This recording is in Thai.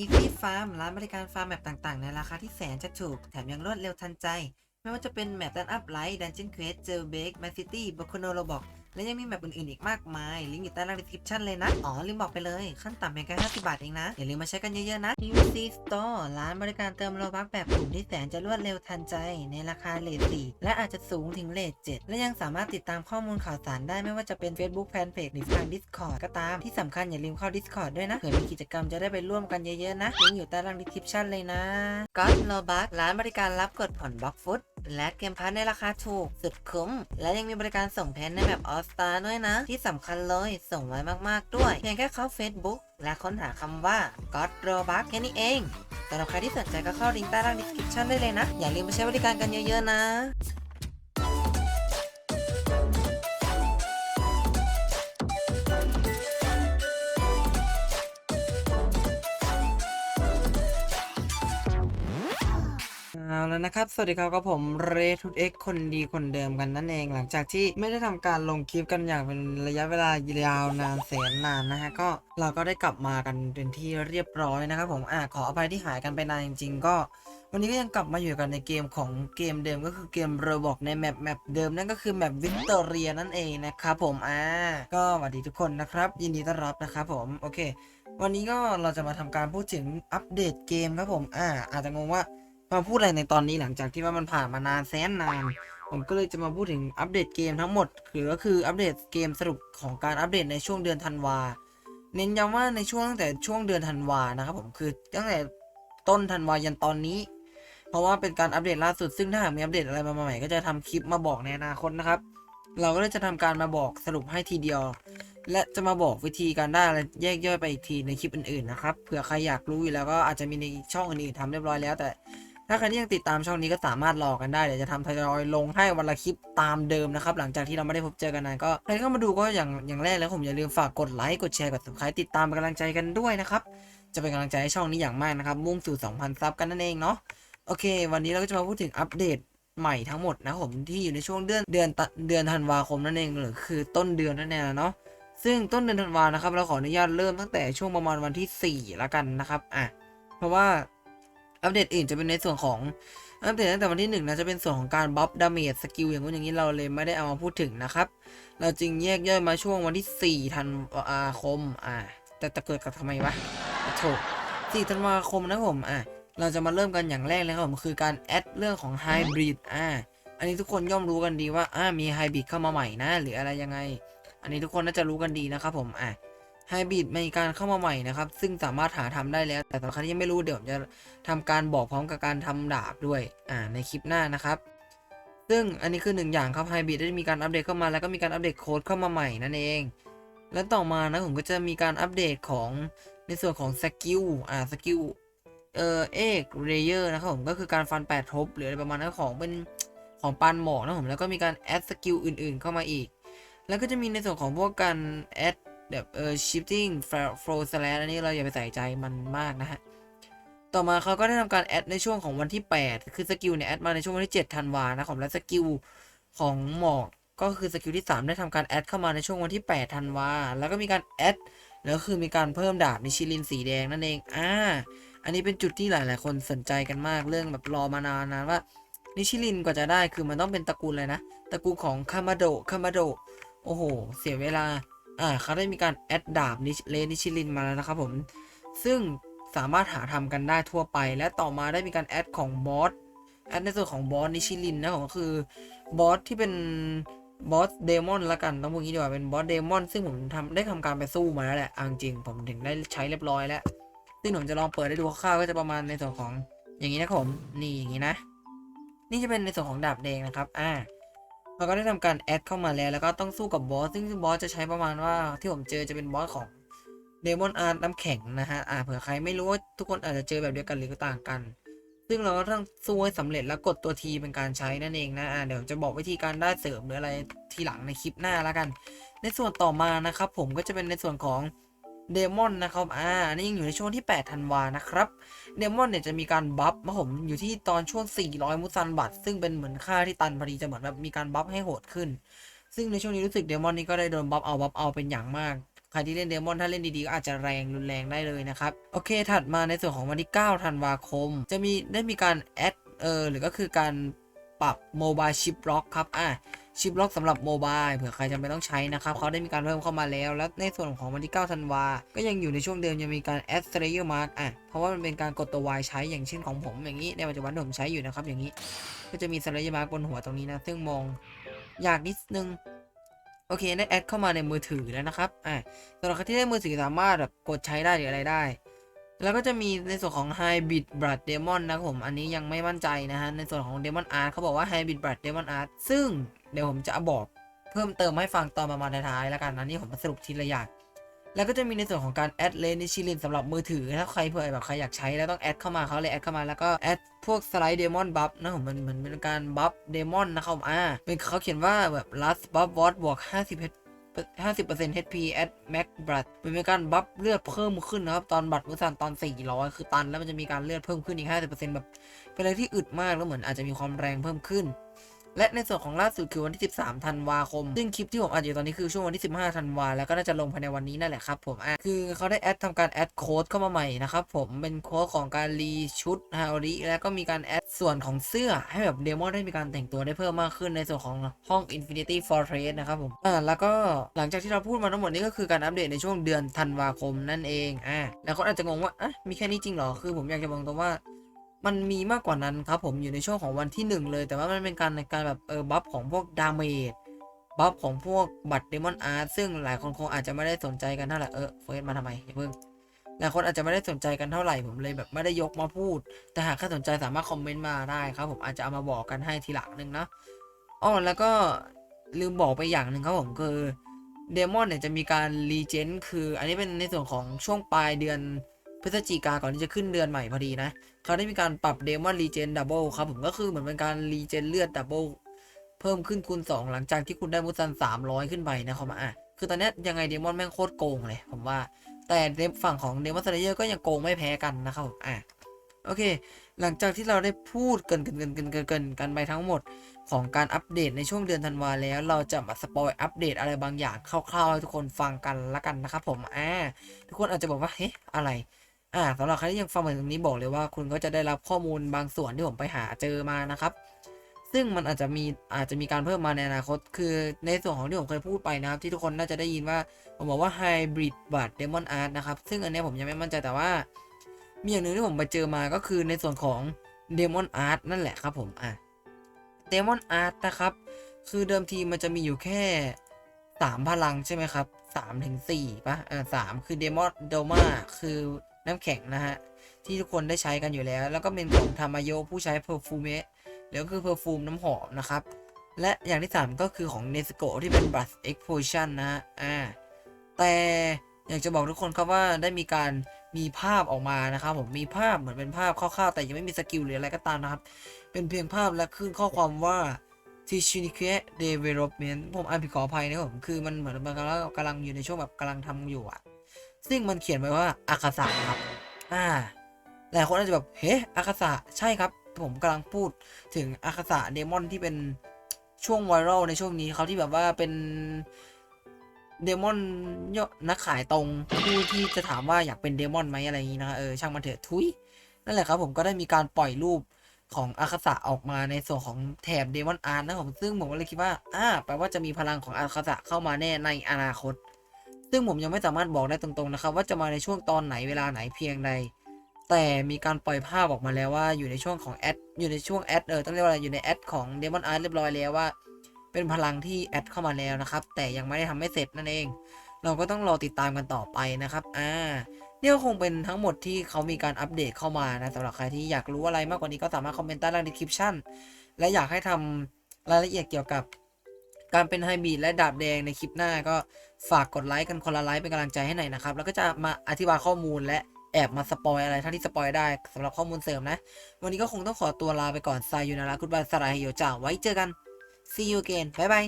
Easy Farm ร้านบริการฟาร์มแมปต่างๆ ในราคาที่แสนจะถูก แถมยังรวดเร็วทันใจ ไม่ว่าจะเป็นแมปดันอัพไลท์ดันเจียนเควสเจอเบกแมนซิตี้บ o คโนโรบอก และยังมีแมปอื่นๆอีกมากมาย ลิงก์อยู่ใต้ล่าง description เลยนะ อ๋อลืมบอกไปเลย ขั้นต่ำเพียงแค่50 บาทเองนะ อย่าลืมมาใช้กันเยอะๆนะ UC Store ร้านบริการเติมโลบักแบบกลุ่มที่แสนจะรวดเร็วทันใจ ในราคาเลท4และอาจจะสูงถึงเลท7และยังสามารถติดตามข้อมูลข่าวสารได้ไม่ว่าจะเป็น Facebook Fanpage หรือทาง Discord ก็ตามที่สำคัญอย่าลืมเข้า Discord ด้วยนะเผื่อมีกิจกรรมจะได้ไปร่วมกันเยอะๆนะลิงก์อยู่ใต้ล่าง description เลยนะ God n o b u c ร้านบริการรับกดผ่อนบล็อกฟุต และเกมพาร์ทในราคาถูก สุดคุ้ม และยังมีบริการส่งแพนในแบบออสตาด้วยนะ ที่สำคัญเลยส่งไวมากๆด้วย เพียงแค่เข้า Facebook และค้นหาคำว่า God r o b u c แค่นี้เองสำหรับใครที่สนใจก็เข้าลิงก์ใต้ล่างดีสคริปชั่นได้เลยนะ อย่าลืมมาใช้บริการกันเยอะๆนะ เอาแล้วนะครับ สวัสดีครับกับผมเรทุเอ็กคนดีคนเดิมกันนั่นเอง หลังจากที่ไม่ได้ทำการลงคลิปกันอย่างเป็นระยะเวลายาวนานแสนนานนะฮะก็เราก็ได้กลับมากันเป็นที่เรียบร้อยนะครับผมอะขออภัยที่หายกันไปนานจริง ๆ ก็ วันนี้ก็ยังกลับมาอยู่กันในเกมของเกมเดิมก็คือเกมโรบอกในแมปแมปเดิมนั่นก็คือแมปวิกตอเรียนั่นเองนะครับผมอ่าก็สวัสดีทุกคนนะครับ ยินดีต้อนรับนะครับผมโอเค วันนี้ก็เราจะมาทำการพูดถึงอัปเดตเกมครับผมอ่าอาจจะงงว่า มาพูดอะไรในตอนนี้หลังจากที่ว่ามันผ่านมานานแสนนาน ผมก็เลยจะมาพูดถึงอัปเดตเกมทั้งหมดคือก็คืออัปเดตเกมสรุปของการอัปเดตในช่วงเดือนธันวาเน้นย้ำว่าในช่วงตั้งแต่ช่วงเดือนธันวานะครับผมคือตั้งแต่ต้นธันวายันตอนนี้ เพราะว่าเป็นการอัปเดตล่าสุดซึ่งถ้าหากมีอัปเดตอะไรมาใหม่ก็จะทำคลิปมาบอกในอนาคตนะครับ เราก็เลยจะทำการมาบอกสรุปให้ทีเดียว และจะมาบอกวิธีการได้อะแยกย่อยไปอีกทีในคลิปอื่นๆนะครับเผื่อใครอยากรู้อยู่แล้วก็อาจจะมีในช่องอื่นๆทำเรียบร้อยแล้วแต่ ถ้าใครที่ยังติดตามช่องนี้ก็สามารถรอกันได้เดี๋ยวจะทำทยอยลงให้วันละคลิปตามเดิมนะครับหลังจากที่เราไม่ได้พบเจอกันนานก็ใครเข้ามาดูก็อย่างอย่างแรกแล้วผมอย่าลืมฝากกดไลค์กดแชร์กด subscribe ติดตามเป็นกำลังใจกันด้วยนะครับจะเป็นกำลังใจให้ช่องนี้อย่างมากนะครับมุ่งสู่ 2,000 ซับกันนั่นเองเนาะโอเค วันนี้เราก็จะมาพูดถึงอัปเดตใหม่ทั้งหมดนะผมที่อยู่ในช่วงเดือนเดือนตะเดือนธันวาคมนั่นเองหรือคือต้นเดือนนั่นเองเนาะซึ่งต้นเดือนธันวานะครับเราขออนุญาตเริ่มตั้งแต่ช่วงประมาณวันที่ 4 แล้วกันนะครับอะเพราะว่า อัปเดตอื่นจะเป็นในส่วนของอัปเดตตั้งแต่วันที่หนึ่งนะจะเป็นส่วนของการบัฟดาเมจสกิลอย่างนู้นอย่างนี้เราเลยไม่ได้เอามาพูดถึงนะครับ เราจึงแยกย่อยมาช่วงวันที่4ธันวาคมอ่าแต่จะเกิดกับทำไมวะโถ4ธันวาคมนะผมอะเราจะมาเริ่มกันอย่างแรกเลยครับผมคือการแอดเรื่องของไฮบริดอ่าอันนี้ทุกคนย่อมรู้กันดีว่าอ่ามีไฮบริดเข้ามาใหม่นะหรืออะไรยังไง อันนี้ทุกคนน่าจะรู้กันดีนะครับผมอะ ไฮบริดมีการเข้ามาใหม่นะครับ ซึ่งสามารถหาทำได้แล้ว แต่สำหรับใครที่ยังไม่รู้เดี๋ยวผมจะทำการบอกพร้อมกับการทำดาบด้วยอ่าในคลิปหน้านะครับ ซึ่งอันนี้คือหนึ่งอย่างครับไฮบริดได้มีการอัปเดตเข้ามาแล้วก็มีการอัปเดตโค้ดเข้ามาใหม่นั่นเอง และต่อมานะผมก็จะมีการอัปเดตของในส่วนของสกิลอ่าสกิลเอ่อเอกเรเยอร์นะครับผมก็คือการฟันแปดทบหรืออะไรประมาณนั้นของเป็นของปานหมอกนะผมแล้วก็มีการแอดสกิลอื่นๆ เข้ามาอีก แล้วก็จะมีในส่วนของพวกการแอด แบบเออ shifting flow slash อันนี้เราอย่าไปใส่ใจมันมากนะฮะ ต่อมาเขาก็ได้ทำการแอดในช่วงของวันที่ 8 คือสกิลเนี่ยแอดมาในช่วงวันที่7ธันวานะครับและสกิลของหมอกก็คือสกิลที่ 3 ได้ทำการแอดเข้ามาในช่วงวันที่8ธันวาแล้วก็มีการแอดแล้วคือมีการเพิ่มดาบนิชิลินสีแดงนั่นเองอ่าอันนี้เป็นจุดที่หลาย ๆ คนสนใจกันมากเรื่องแบบรอมานานนะว่านิชิลินกว่าจะได้คือมันต้องเป็นตระกูลเลยนะ ตระกูลของคามาโดคามาโด โอ้โห เสียเวลา อ่าเขาได้มีการแอดดาบนิชเลนิชิลินมาแล้วนะครับผม ซึ่งสามารถหาทำกันได้ทั่วไป และต่อมาได้มีการแอดของบอสแอดในส่วนของบอสนิชิลินนะผมก็คือบอสที่เป็นบอสเดมอนละกันต้องพูดงี้ดีกว่าเป็นบอสเดมอนซึ่งผมทำได้ทำการไปสู้มาแล้วแหละเอาจริงผมถึงได้ใช้เรียบร้อยแล้ว ซึ่งผมจะลองเปิดให้ดูคร่าวๆก็จะประมาณในส่วนของอย่างนี้นะครับผมนี่อย่างนี้นะ นี่จะเป็นในส่วนของดาบแดงนะครับ อ่า เราก็ได้ทำการแอดเข้ามาแล้ว แล้วก็ต้องสู้กับบอส ซึ่งบอสจะใช้ประมาณว่าที่ผมเจอจะเป็นบอสของเดมอนอาร์ตน้ำแข็งนะฮะ อ่า เผื่อใครไม่รู้ว่าทุกคนอาจจะเจอแบบเดียวกันหรือต่างกัน ซึ่งเราก็ต้องสู้ให้สำเร็จแล้วกดตัวทีเป็นการใช้นั่นเองนะ อ่า เดี๋ยวจะบอกวิธีการได้เสริมหรืออะไรทีหลังในคลิปหน้าแล้วกัน ในส่วนต่อมานะครับผมก็จะเป็นในส่วนของ เดมอนนะครับ อ่า นี่ยังอยู่ในช่วงที่8ธันวานะครับ เดมอนเนี่ยจะมีการบัฟมาผมอยู่ที่ตอนช่วง 400 มุซันบัตซึ่งเป็นเหมือนค่าที่ตันพอดีจะเหมือนแบบมีการบัฟให้โหดขึ้น ซึ่งในช่วงนี้รู้สึกเดมอนนี่ก็ได้โดนบัฟเอาบัฟเอาเป็นอย่างมาก ใครที่เล่นเดมอนถ้าเล่นดีๆก็อาจจะแรงรุนแรงได้เลยนะครับ โอเค ถัดมาในส่วนของวันที่ 9 ธันวาคม จะมีได้มีการแอด เออ หรือก็คือการปรับโมบายชิปล็อกครับ อะ ชิปล็อกสำหรับโมบายเผื่อใครจำเป็นต้องใช้นะครับเขาได้มีการเพิ่มเข้ามาแล้ว แล้วในส่วนของวันที่ 9 ธันวา ก็ยังอยู่ในช่วงเดิมยังมีการแอด Slayer Mark อะ เพราะว่ามันเป็นการกดตัว Y ใช้อย่างเช่นของผมอย่างนี้ ในปัจจุบันผมใช้อยู่นะครับอย่างนี้ ก็จะมี Slayer Mark บนหัวตรงนี้นะ ซึ่งมองยากนิดนึงโอเคได้แอดเข้ามาในมือถือแล้วนะครับ อะสำหรับใครที่ได้มือถือสามารถแบบกดใช้ได้หรืออะไรได้ แล้วก็จะมีในส่วนของ Hybrid Blood Demon นะครับผม อันนี้ยังไม่มั่นใจนะฮะ ในส่วนของ Demon Art เขาบอกว่า Hybrid Blood Demon Art ซึ่ง เดี๋ยวผมจะบอกเพิ่มเติมให้ฟังตอนประมาณท้ายๆแล้วกันนะนี่ผมมาสรุปทีละอย่างแล้วก็จะมีในส่วนของการแอดเลนนิชิลินสำหรับมือถือ ถ้าใครเผื่อแบบใครอยากใช้แล้วต้องแอดเข้ามาเขาเลยแอดเข้ามาแล้วก็แอดพวกสไลด์เดมอนบัฟนะผมมันเหมือนเป็นการบัฟเดมอนนะครับอ่าเป็นเขาเขียนว่าแบบ last buff what บวก50 50% HP at max blood มันเป็นการบัฟเลือดเพิ่มขึ้นนะครับ ตอนบัตรมุสันตอน 400 คือตันแล้วมันจะมีการเลือดเพิ่มขึ้นอีก 50%แบบเป็นอะไรที่อึดมากแล้วเหมือนอาจจะมีความแรงเพิ่มขึ้น และในส่วนของล่าสุดคือวันที่ 13 ธันวาคม ซึ่งคลิปที่ผมอัดอยู่ตอนนี้คือช่วงวันที่ 15 ธันวา แล้วก็น่าจะลงภายในวันนี้นั่นแหละครับผมอะคือเขาได้แอดทำการแอดโค้ดเข้ามาใหม่นะครับผม เป็นโค้ดของการรีชุดฮาริแล้วก็มีการแอดส่วนของเสื้อให้แบบเดมอนได้มีการแต่งตัวได้เพิ่มมากขึ้นในส่วนของห้อง Infinity Fortress นะครับผม อ่า แล้วก็หลังจากที่เราพูดมาทั้งหมดนี้ก็คือการอัปเดตในช่วงเดือนธันวาคมนั่นเอง อ่าแล้วคนอาจจะงงว่าอะมีแค่นี้จริงเหรอ คือผมอยากจะบอกตรงว่า มันมีมากกว่านั้นครับผมอยู่ในช่วงของวันที่หนึ่งเลย แต่ว่ามันเป็นการในการแบบเออบัฟของพวกดาเมจบัฟของพวกบัตรเดมอนอาร์ซึ่งหลายคนคงอาจจะไม่ได้สนใจกันเท่าไหร่เออเฟร์สมาทำไมอย่าเพิ่งหลายคนอาจจะไม่ได้สนใจกันเท่าไหร่ผมเลยแบบไม่ได้ยกมาพูด แต่หากใครสนใจสามารถคอมเมนต์มาได้ครับผมอาจจะเอามาบอกกันให้ทีหลังหนึ่งนะอ๋อแล้วก็ลืมบอกไปอย่างหนึ่งครับผมคือเดมอนเนี่ยจะมีการรีเจนคือ อันนี้เป็นในส่วนของช่วงปลายเดือน พฤศจิกาก่อนที่จะขึ้นเดือนใหม่พอดีนะ เขาได้มีการปรับเดมอนรีเจนดับเบิลครับผมก็คือเหมือนเป็นการรีเจนเลือดดับเบิลเพิ่มขึ้นคูณ2 หลังจากที่คุณได้มุสัน 300 ขึ้นไปนะครับอะคือตอนนี้ยังไงเดมอนแม่งโคตรโกงเลย ผมว่า แต่ในฝั่งของเดมอนสเลเยอร์ก็ยังโกงไม่แพ้กันนะครับผมอะโอเค หลังจากที่เราได้พูดเกินเกินเกินเกินเกินเกินกันไปทั้งหมดของการอัปเดตในช่วงเดือนธันวาแล้ว เราจะมาสปอยอัปเดตอะไรบางอย่างคร่าวๆให้ทุกคนฟังกันละกันนะครับผมอ่าทุกคนอาจจะบอกว่าเฮ้อะไร อ่าสำหรับใครที่ยังฟังมาถึงนี้บอกเลยว่าคุณก็จะได้รับข้อมูลบางส่วนที่ผมไปหาเจอมานะครับ ซึ่งมันอาจจะมีอาจจะมีการเพิ่มมาในอนาคต คือในส่วนของที่ผมเคยพูดไปนะครับ ที่ทุกคนน่าจะได้ยินว่าผมบอกว่า Hybrid b u d Demon Art นะครับ ซึ่งอันนี้ผมยังไม่มั่นใจแต่ว่า มีอย่างหนึ่งที่ผมไปเจอมาก็คือในส่วนของ Demon Art นั่นแหละครับผมอะ Demon Art นะครับ คือเดิมทีมันจะมีอยู่แค่สามพลังใช่ไหมครับสามถึงสี่ปะอ่าสามคือเดมอนโดมาคือ น้ำแข็งนะฮะ ที่ทุกคนได้ใช้กันอยู่แล้ว แล้วก็เป็นของธรรมโยผู้ใช้เพอร์ฟูเมะแล้วก็คือเพอร์ฟูมน้ำหอมนะครับ และอย่างที่ 3 ก็คือของเนสโกที่เป็น Brush Explosion นะฮะอ่าแต่อยากจะบอกทุกคนครับว่าได้มีการมีภาพออกมานะครับผมมีภาพเหมือนเป็นภาพคร่าวๆ แต่ยังไม่มีสกิลหรืออะไรก็ตามนะครับ เป็นเพียงภาพและขึ้นข้อความว่า t i s h i n i k e Development ผมอ่านผิดขออภัยนะครับผมคือมันเหมือนมันกำลังกำลังอยู่ในช่วงแบบกำลังทำอยู่อะ ซึ่งมันเขียนไว้ว่าอาคาสะครับ อ่าหลายคนอาจจะแบบเฮ้อาคาสะใช่ครับ ผมกำลังพูดถึงอาคาสะเดมอนที่เป็นช่วงไวรัลในช่วงนี้เขาที่แบบว่าเป็นเดมอนยอดนักขายตรงผู้ที่จะถามว่าอยากเป็นเดมอนไหมอะไรอย่างนี้นะเออช่างมันเถอะทุยนั่นแหละครับผมก็ได้มีการปล่อยรูปของอาคาสะออกมาในส่วนของแถบเดมอนอาร์นะผมซึ่งผมก็เลยคิดว่าอ่าแปลว่าจะมีพลังของอาคาสะเข้ามาแน่ในอนาคต ซึ่งผมยังไม่สามารถบอกได้ตรงๆนะครับ ว่าจะมาในช่วงตอนไหนเวลาไหนเพียงใด แต่มีการปล่อยภาพออกมาแล้วว่าอยู่ในช่วงของแอดอยู่ในช่วงแอดเออต้องเรียกว่าอะไรอยู่ในแอดของเดมอนอาร์เรียบร้อยแล้วว่า เป็นพลังที่แอดเข้ามาแล้วนะครับ แต่ยังไม่ได้ทำให้เสร็จนั่นเอง เราก็ต้องรอติดตามกันต่อไปนะครับอ่าเนี่ก็คงเป็นทั้งหมดที่เขามีการอัปเดตเข้ามานะสำหรับใครที่อยากรู้อะไรมากกว่านี้ก็สามารถคอมเมนต์ใต้ล่าง description และอยากให้ทำรายละเอียดเกี่ยวกับ การเป็นไฮบริดและดาบแดงในคลิปหน้าก็ฝากกดไลค์กันคนละไลค์เป็นกำลังใจให้หน่อยนะครับ แล้วก็จะมาอธิบายข้อมูลและแอบมาสปอยอะไรเท่าที่สปอยได้สำหรับข้อมูลเสริมนะ วันนี้ก็คงต้องขอตัวลาไปก่อนไซยูนารากุดบายสลายเฮโยจ่าไว้เจอกัน see you again บ๊ายบาย